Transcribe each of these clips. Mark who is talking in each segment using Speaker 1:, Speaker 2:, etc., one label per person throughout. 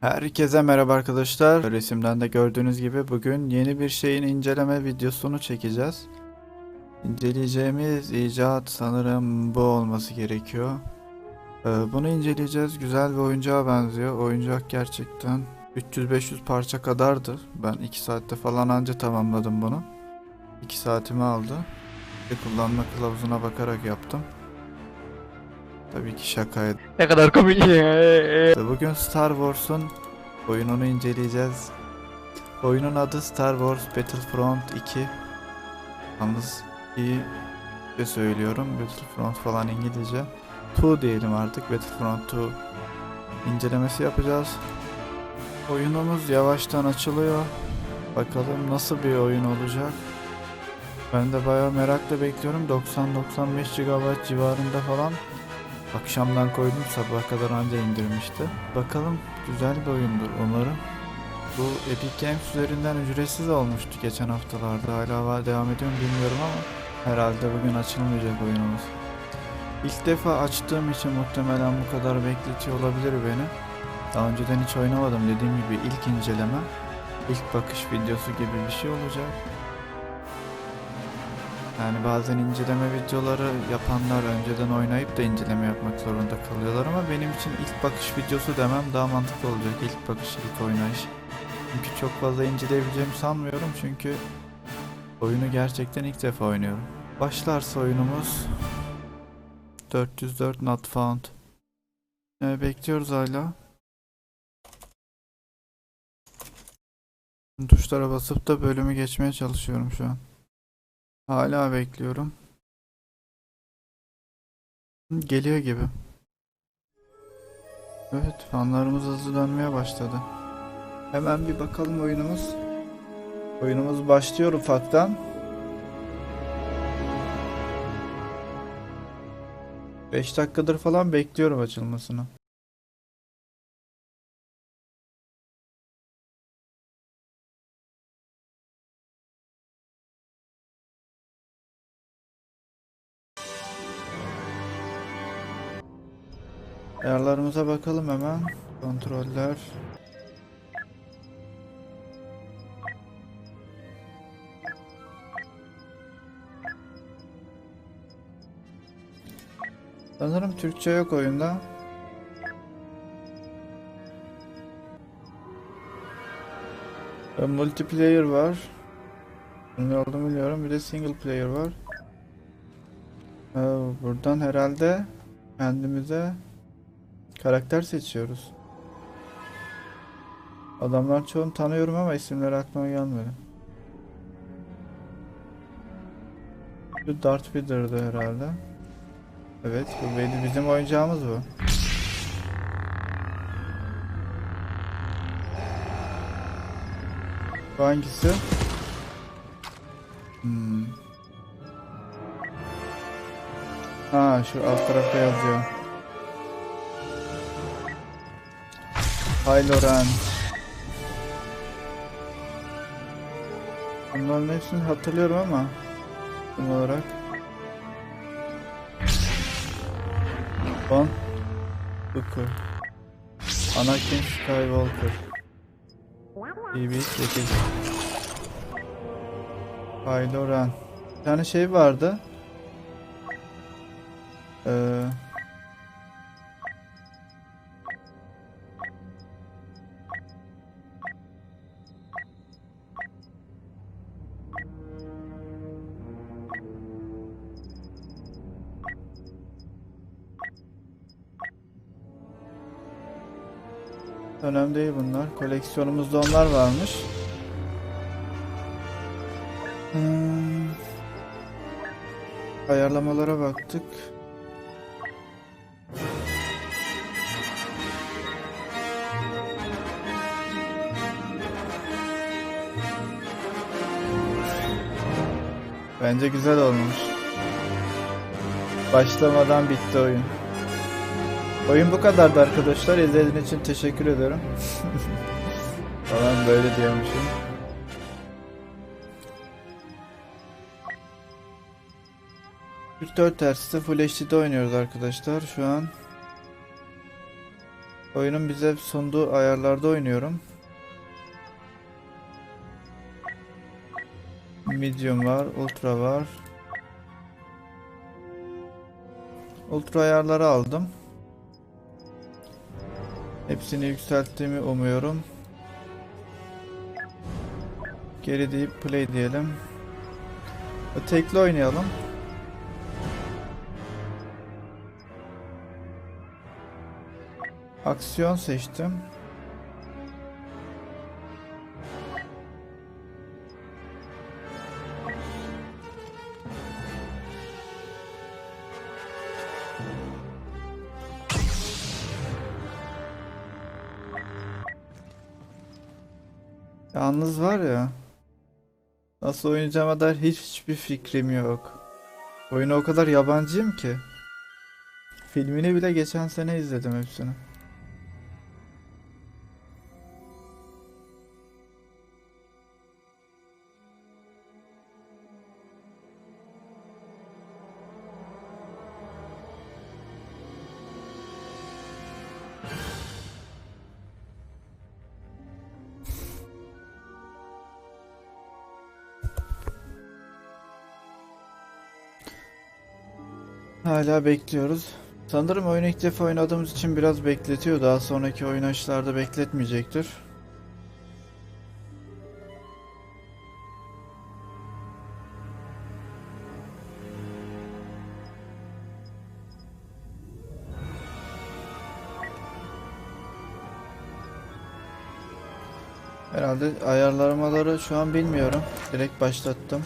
Speaker 1: Herkese merhaba arkadaşlar. Resimden de gördüğünüz gibi bugün yeni bir şeyin inceleme videosunu çekeceğiz. İnceleyeceğimiz icat sanırım bu olması gerekiyor. Ee, bunu inceleyeceğiz. Güzel bir oyuncağa benziyor. Oyuncak gerçekten 300-500 parça kadardı. Ben 2 saatte falan anca tamamladım bunu. 2 saatimi aldı. Kullanma kılavuzuna bakarak yaptım. Tabii ki şakaydı.
Speaker 2: Ne kadar komik ya.
Speaker 1: Bugün Star Wars'un oyununu inceleyeceğiz. Oyunun adı Star Wars Battlefront 2. Yalnız iyi de söylüyorum. Battlefront falan İngilizce. 2 diyelim artık. Battlefront 2 incelemesi yapacağız. Oyunumuz yavaştan açılıyor. Bakalım nasıl bir oyun olacak. Ben de bayağı merakla bekliyorum. 90-95 GB civarında falan Akşamdan koydum sabaha kadar anca indirmişti. Bakalım güzel bir oyundur umarım. Bu Epic Games üzerinden ücretsiz olmuştu geçen haftalarda. Hala var devam ediyor mu bilmiyorum ama herhalde bugün açılmayacak oyunumuz. İlk defa açtığım için muhtemelen bu kadar bekletiyor olabilir beni. Daha önceden hiç oynamadım dediğim gibi ilk inceleme. ilk bakış videosu gibi bir şey olacak. Yani bazen inceleme videoları yapanlar önceden oynayıp da inceleme yapmak zorunda kalıyorlar ama benim için ilk bakış videosu demem daha mantıklı olacak. İlk bakış, ilk oynayış. Çünkü çok fazla inceleyebileceğimi sanmıyorum çünkü oyunu gerçekten ilk defa oynuyorum. Başlarsa oyunumuz 404 not found. Ee, bekliyoruz hala. Tuşlara basıp da bölümü geçmeye çalışıyorum şu an. Hala bekliyorum. Geliyor gibi. Evet, fanlarımız hızlı dönmeye başladı. Hemen bir bakalım oyunumuz. Oyunumuz başlıyor ufaktan. Beş dakikadır falan bekliyorum açılmasını. Ayarlarımıza bakalım hemen. Kontroller. Sanırım Türkçe yok oyunda. E, multiplayer var. Ne olduğunu biliyorum. Bir de single player var. E, buradan herhalde kendimize Karakter seçiyoruz. Adamlar çoğunu tanıyorum ama isimleri aklıma gelmedi. Şu Darth Vader'dı herhalde. Evet, bu bizim oyuncağımız bu. Bu hangisi? Hmm. Ha, şu alt tarafta yazıyor. Kylo Ren. Bunların hepsini hatırlıyorum ama isim olarak. Von Dooku. Anakin Skywalker. BB-8 Kylo Ren. Bir tane şey vardı. Ee, Önemli değil bunlar. Koleksiyonumuzda onlar varmış. Hmm. Ayarlamalara baktık. Bence güzel olmuş. Başlamadan bitti oyun. Oyun bu kadardı arkadaşlar. İzlediğiniz için teşekkür ederim. Falan böyle diyormuşum. ...44 Hz'de Full HD'de oynuyoruz arkadaşlar şu an. Oyunun bize sunduğu ayarlarda oynuyorum. Medium var, ultra var. Ultra ayarları aldım. Hepsini yükselttiğimi umuyorum. Geri deyip play diyelim. Tekli oynayalım. Aksiyon seçtim. Yalnız var ya. Nasıl oynayacağıma dair hiç hiçbir fikrim yok. Oyuna o kadar yabancıyım ki. Filmini bile geçen sene izledim hepsini. Hala bekliyoruz. Sanırım oyunu ilk defa oynadığımız için biraz bekletiyor. Daha sonraki oynayışlarda bekletmeyecektir. Herhalde ayarlamaları şu an bilmiyorum. Direkt başlattım.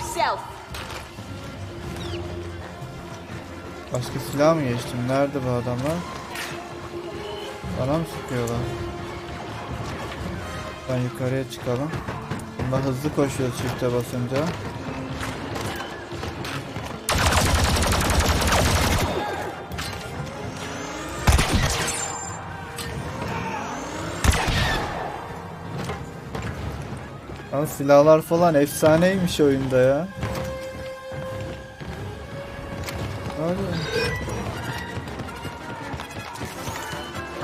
Speaker 3: Myself.
Speaker 1: Başka silah mı geçtim? Nerede bu adamlar? Bana mı sıkıyorlar? Ben yukarıya çıkalım. Bunlar hızlı koşuyor çifte basınca. Lan silahlar falan efsaneymiş oyunda ya. Hadi.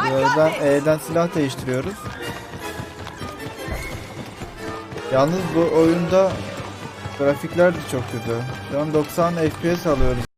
Speaker 3: I
Speaker 1: Buradan
Speaker 3: got this.
Speaker 1: E'den silah değiştiriyoruz. Yalnız bu oyunda grafikler de çok kötü. Şu an 90 FPS alıyoruz.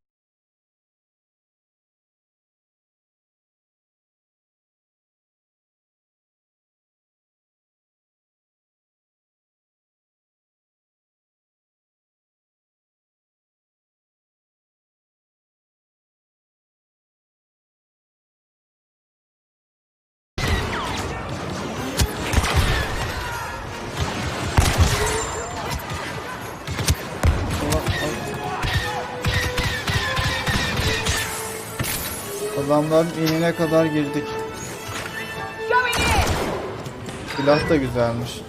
Speaker 1: Adamların inine kadar girdik. Silah da güzelmiş.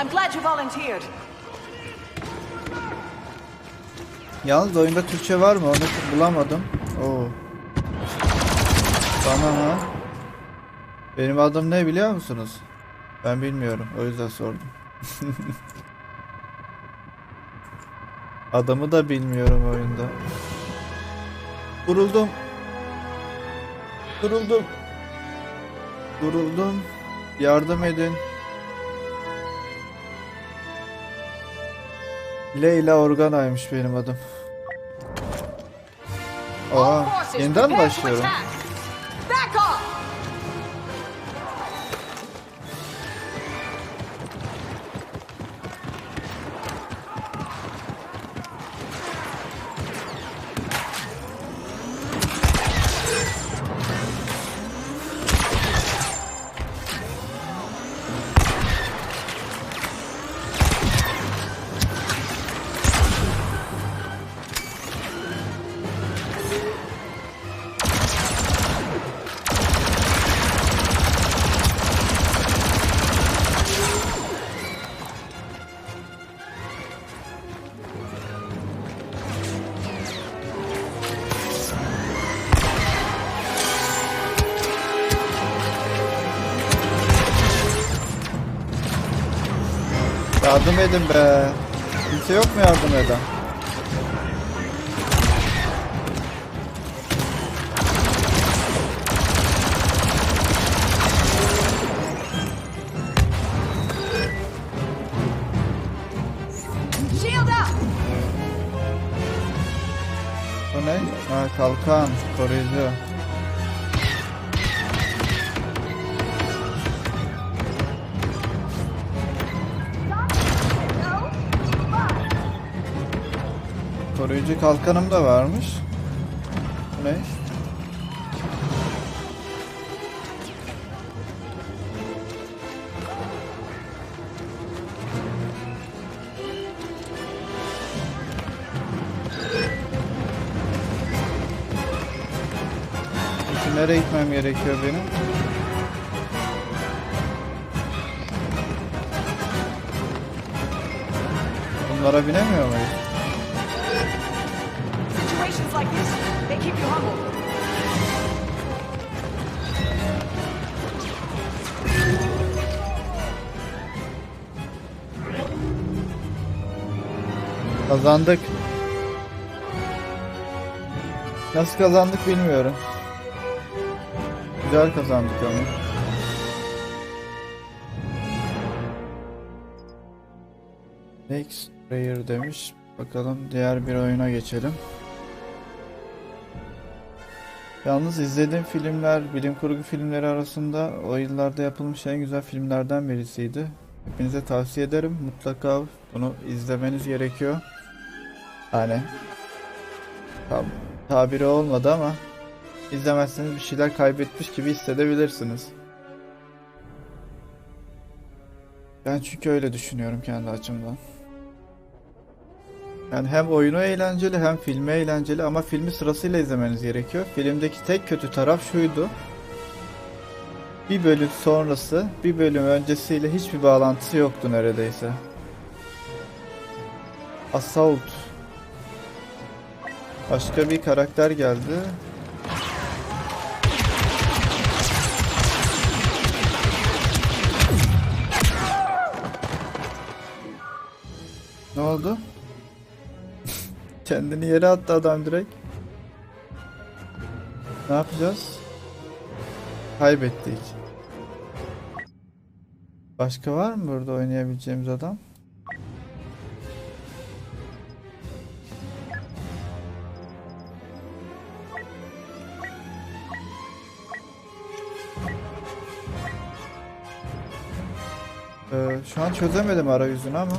Speaker 3: I'm glad you volunteered.
Speaker 1: Yalnız oyunda Türkçe var mı? Onu bulamadım. Oo. Bana ha. Benim adım ne biliyor musunuz? Ben bilmiyorum. O yüzden sordum. Adamı da bilmiyorum oyunda. Vuruldum. Vuruldum. Vuruldum. Yardım edin. Leyla Organa'ymış benim adım.
Speaker 3: Forces
Speaker 1: yeniden başlıyorum? Yardım edin be. Kimse yok mu yardım eden? Bu ne? Ha, kalkan, koruyucu. Koruyucu kalkanım da varmış. Bu ne? Peki nereye gitmem gerekiyor benim? Bunlara binemiyor muyuz?
Speaker 3: Situations like this, they keep you humble.
Speaker 1: Kazandık. Nasıl kazandık bilmiyorum. Güzel kazandık ama. Next player demiş. Bakalım diğer bir oyuna geçelim. Yalnız izlediğim filmler, bilim kurgu filmleri arasında o yıllarda yapılmış en güzel filmlerden birisiydi. Hepinize tavsiye ederim. Mutlaka bunu izlemeniz gerekiyor. Hani tam tabiri olmadı ama izlemezseniz bir şeyler kaybetmiş gibi hissedebilirsiniz. Ben çünkü öyle düşünüyorum kendi açımdan. Yani hem oyunu eğlenceli hem filmi eğlenceli ama filmi sırasıyla izlemeniz gerekiyor. Filmdeki tek kötü taraf şuydu. Bir bölüm sonrası, bir bölüm öncesiyle hiçbir bağlantısı yoktu neredeyse. Assault Başka bir karakter geldi. Ne oldu? Kendini yere attı adam direkt. Ne yapacağız? Kaybettik. Başka var mı burada oynayabileceğimiz adam? Ee, şu an çözemedim arayüzünü ama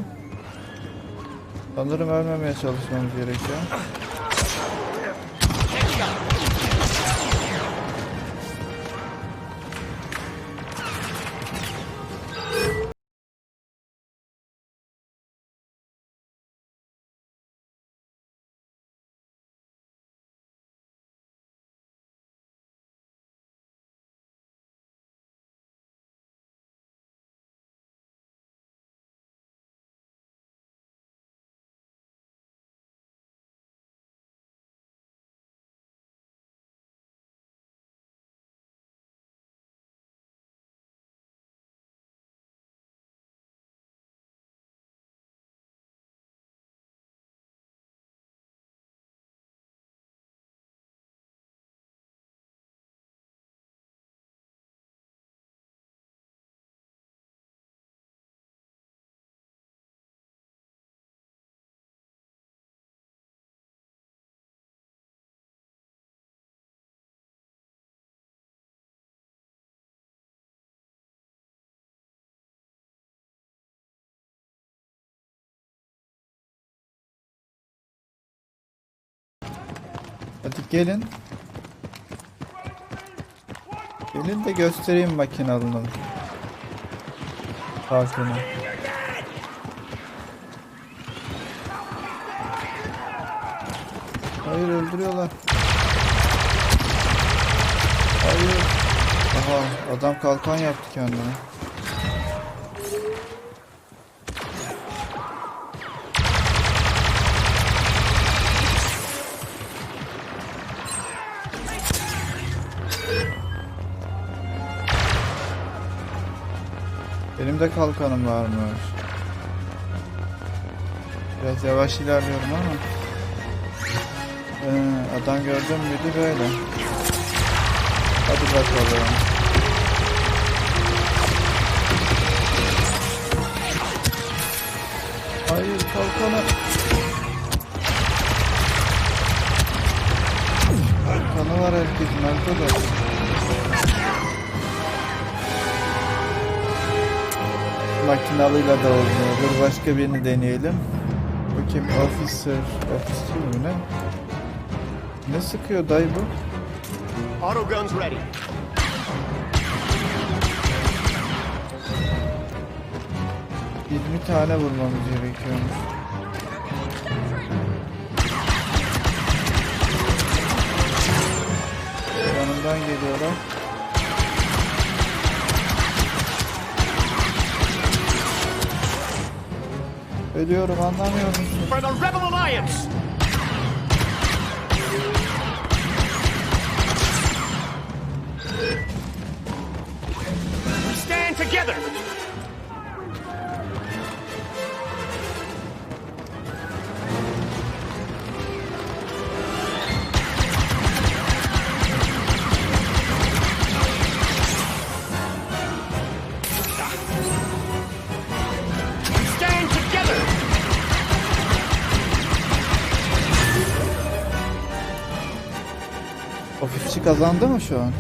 Speaker 1: Sanırım ölmemeye çalışmamız gerekiyor. Hadi gelin. Gelin de göstereyim makinalının farkını. Hayır öldürüyorlar. Hayır. Aha adam kalkan yaptı kendine. Benim de kalkanım varmış. Biraz yavaş ilerliyorum ama. Ee, adam gördüm müydü böyle. Hadi bakalım. Hayır kalkana. Kanı var herkesin arkadaş. Makinalıyla da olmuyor. Dur başka birini deneyelim. Bakayım officer, officer mi ne? Ne sıkıyor dayı bu?
Speaker 4: Auto guns ready.
Speaker 1: Yirmi tane vurmamız gerekiyormuş. Yanımdan geliyorlar. Ölüyorum anlamıyor musun?
Speaker 4: For the Rebel Alliance! Stand together!
Speaker 1: Kazandı mı şu an?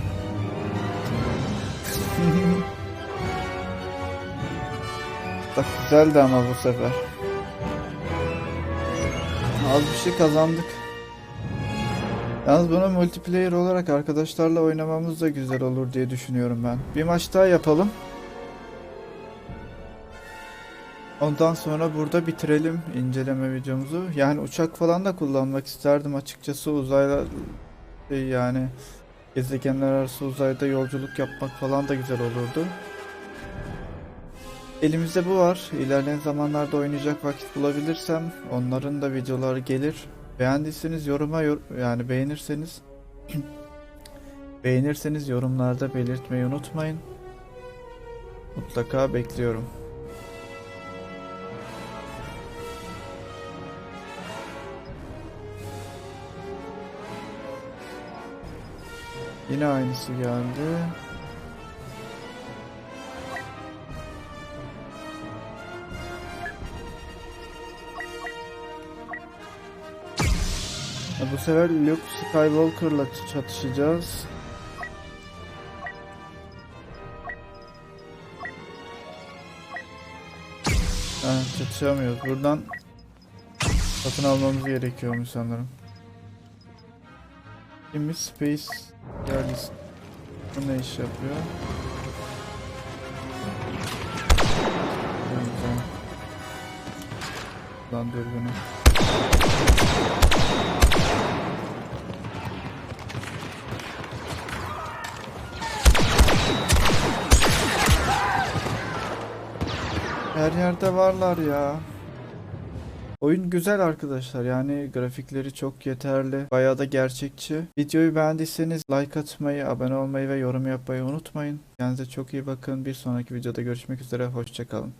Speaker 1: Bak güzeldi ama bu sefer. Az bir şey kazandık. Yalnız bunu multiplayer olarak arkadaşlarla oynamamız da güzel olur diye düşünüyorum ben. Bir maç daha yapalım. Ondan sonra burada bitirelim inceleme videomuzu. Yani uçak falan da kullanmak isterdim açıkçası uzayla şey yani gezegenler arası uzayda yolculuk yapmak falan da güzel olurdu. Elimizde bu var. İlerleyen zamanlarda oynayacak vakit bulabilirsem onların da videoları gelir. Beğendiyseniz yoruma yor yani beğenirseniz beğenirseniz yorumlarda belirtmeyi unutmayın. Mutlaka bekliyorum. Yine aynısı geldi. Ha, bu sefer Luke Skywalker'la çatışacağız. Ha, çatışamıyoruz. Buradan satın almamız gerekiyormuş sanırım. Kimmiş Space Realist. Bu ne iş yapıyor? Güzel. Lan dur bunu. Her yerde varlar ya. Oyun güzel arkadaşlar yani grafikleri çok yeterli bayağı da gerçekçi. Videoyu beğendiyseniz like atmayı, abone olmayı ve yorum yapmayı unutmayın. Kendinize çok iyi bakın bir sonraki videoda görüşmek üzere hoşçakalın.